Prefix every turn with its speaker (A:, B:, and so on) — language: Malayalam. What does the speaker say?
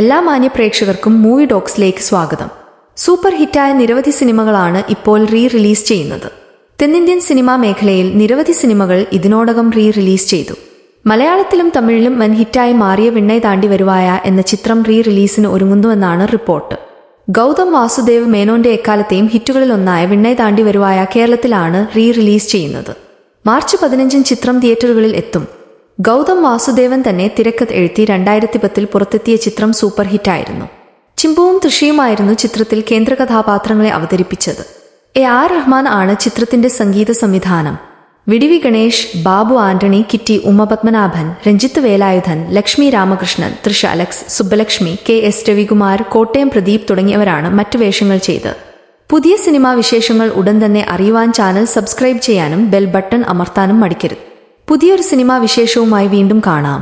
A: എല്ലാ മാന്യപ്രേക്ഷകർക്കും മൂവി ഡോക്സിലേക്ക് സ്വാഗതം. സൂപ്പർ ഹിറ്റായ നിരവധി സിനിമകളാണ് ഇപ്പോൾ റീ റിലീസ് ചെയ്യുന്നത്. തെന്നിന്ത്യൻ സിനിമാ മേഖലയിൽ നിരവധി സിനിമകൾ ഇതിനോടകം റീ റിലീസ് ചെയ്തു. മലയാളത്തിലും തമിഴിലും വൻ ഹിറ്റായി മാറിയ വിണ്ണൈ താണ്ടി വരുവായ എന്ന ചിത്രം റീ റിലീസിന് ഒരുങ്ങുന്നുവെന്നാണ് റിപ്പോർട്ട്. ഗൗതം വാസുദേവ് മേനോന്റെ എക്കാലത്തെയും ഹിറ്റുകളിലൊന്നായ വിണ്ണൈ താണ്ടി വരുവായ കേരളത്തിലാണ് റീ റിലീസ് ചെയ്യുന്നത്. മാർച്ച് പതിനഞ്ചിന് ചിത്രം തിയേറ്ററുകളിൽ എത്തും. ഗൗതം വാസുദേവൻ തന്നെ തിരക്കഥ എഴുതി രണ്ടായിരത്തി പത്തിൽ പുറത്തെത്തിയ ചിത്രം സൂപ്പർ ഹിറ്റായിരുന്നു. ചിമ്പുവും തൃഷിയുമായിരുന്നു ചിത്രത്തിൽ കേന്ദ്ര കഥാപാത്രങ്ങളെ അവതരിപ്പിച്ചത്. എ ആർ റഹ്മാൻ ആണ് ചിത്രത്തിന്റെ സംഗീത സംവിധാനം. VTV Ganesh Babu Antony Kitty Uma Padmanabhan Ranjith Velayudhan Lakshmi Ramakrishnan Trisha Alex Subbalakshmi K S Ravikumar Kottayam Pradeep തുടങ്ങിയവരാണ് മറ്റു വേഷങ്ങൾ ചെയ്തത്. പുതിയ സിനിമാ വിശേഷങ്ങൾ ഉടൻ തന്നെ അറിയുവാൻ ചാനൽ സബ്സ്ക്രൈബ് ചെയ്യാനും ബെൽ ബട്ടൺ അമർത്താനും മടിക്കരുത്. പുതിയൊരു സിനിമാ വിശേഷവുമായി വീണ്ടും കാണാം